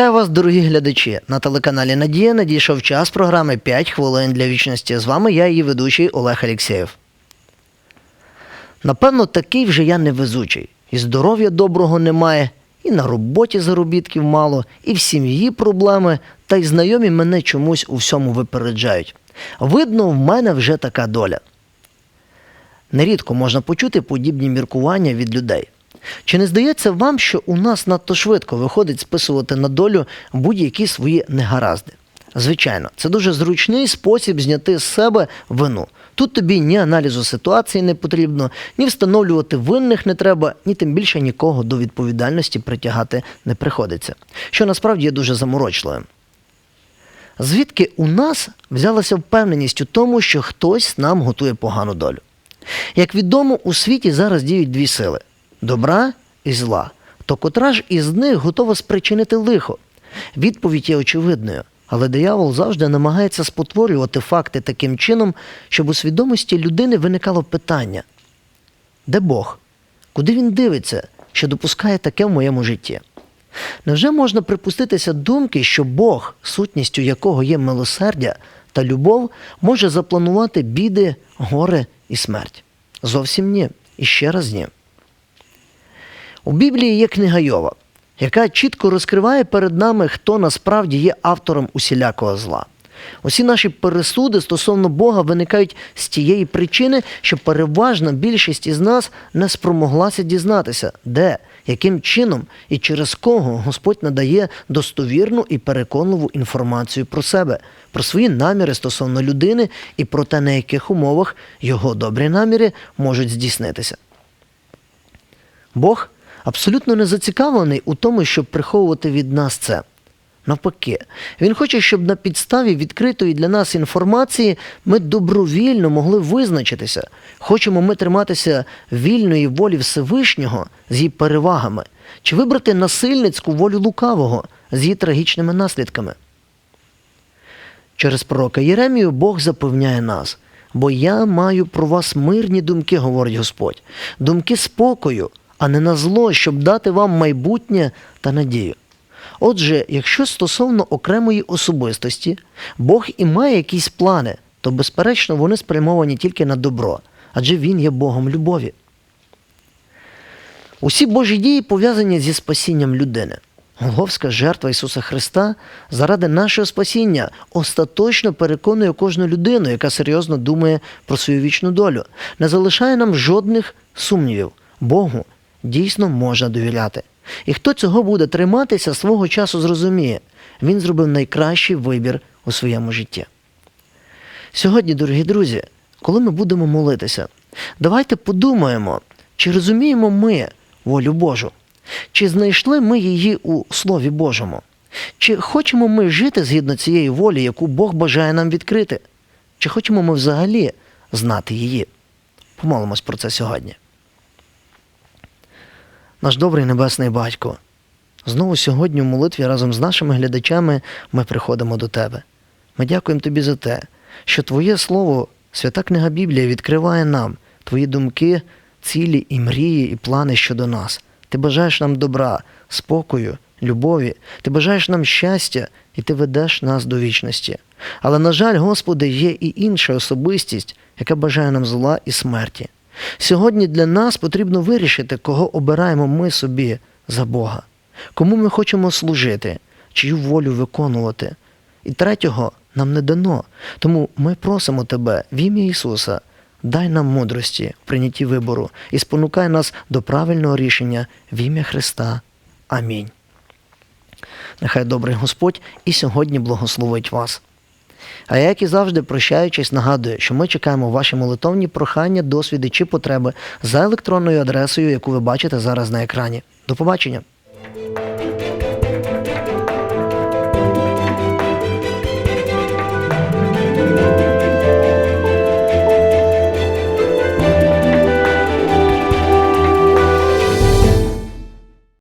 Вітаю вас, дорогі глядачі! На телеканалі Надія надійшов час програми «5 хвилин для вічності. З вами я, її ведучий Олег Алєксєєв. Напевно, такий вже я невезучий. І здоров'я доброго немає, і на роботі заробітків мало, і в сім'ї проблеми, та й знайомі мене чомусь у всьому випереджають. Видно, в мене вже така доля. Нерідко можна почути подібні міркування від людей. Чи не здається вам, що у нас надто швидко виходить списувати на долю будь-які свої негаразди? Звичайно, це дуже зручний спосіб зняти з себе вину. Тут тобі ні аналізу ситуації не потрібно, ні встановлювати винних не треба, ні тим більше нікого до відповідальності притягати не приходиться, що насправді є дуже заморочливим. Звідки у нас взялася впевненість у тому, що хтось нам готує погану долю? Як відомо, у світі зараз діють дві сили добра і зла. То котра ж із них готова спричинити лихо? Відповідь є очевидною, але диявол завжди намагається спотворювати факти таким чином, щоб у свідомості людини виникало питання: де Бог? Куди він дивиться, що допускає таке в моєму житті? Невже можна припуститися думки, що Бог, сутністю якого є милосердя та любов, може запланувати біди, горе і смерть? Зовсім ні. І ще раз ні. У Біблії є книга Йова, яка чітко розкриває перед нами, хто насправді є автором усілякого зла. Усі наші пересуди стосовно Бога виникають з тієї причини, що переважна більшість із нас не спромоглася дізнатися, де, яким чином і через кого Господь надає достовірну і переконливу інформацію про себе, про свої наміри стосовно людини і про те, на яких умовах його добрі наміри можуть здійснитися. Бог абсолютно не зацікавлений у тому, щоб приховувати від нас це. Навпаки, він хоче, щоб на підставі відкритої для нас інформації ми добровільно могли визначитися, хочемо ми триматися вільної волі Всевишнього з її перевагами, чи вибрати насильницьку волю лукавого з її трагічними наслідками. Через пророка Єремію Бог запевняє нас, бо я маю про вас мирні думки, говорить Господь, думки спокою, а не на зло, щоб дати вам майбутнє та надію. Отже, якщо стосовно окремої особистості Бог і має якісь плани, то безперечно вони спрямовані тільки на добро, адже Він є Богом любові. Усі Божі дії пов'язані зі спасінням людини. Голговська жертва Ісуса Христа заради нашого спасіння остаточно переконує кожну людину, яка серйозно думає про свою вічну долю, не залишає нам жодних сумнівів. Богу дійсно можна довіряти. І хто цього буде триматися, свого часу зрозуміє, він зробив найкращий вибір у своєму житті. Сьогодні, дорогі друзі, коли ми будемо молитися, давайте подумаємо, чи розуміємо ми волю Божу, чи знайшли ми її у Слові Божому, чи хочемо ми жити згідно цієї волі, яку Бог бажає нам відкрити, чи хочемо ми взагалі знати її. Помолимось про це сьогодні. Наш добрий небесний батько. Знову сьогодні в молитві разом з нашими глядачами ми приходимо до Тебе. Ми дякуємо Тобі за те, що Твоє Слово, свята книга Біблія, відкриває нам Твої думки, цілі і мрії, і плани щодо нас. Ти бажаєш нам добра, спокою, любові, ти бажаєш нам щастя, і ти ведеш нас до вічності. Але, на жаль, Господи, є і інша особистість, яка бажає нам зла і смерті. Сьогодні для нас потрібно вирішити, кого обираємо ми собі за Бога, кому ми хочемо служити, чию волю виконувати. І третього нам не дано. Тому ми просимо Тебе в ім'я Ісуса, дай нам мудрості в прийнятті вибору і спонукай нас до правильного рішення в ім'я Христа. Амінь. Нехай добрий Господь і сьогодні благословить вас. А я, як і завжди, прощаючись, нагадую, що ми чекаємо ваші молитовні прохання, досвіди чи потреби за електронною адресою, яку ви бачите зараз на екрані. До побачення!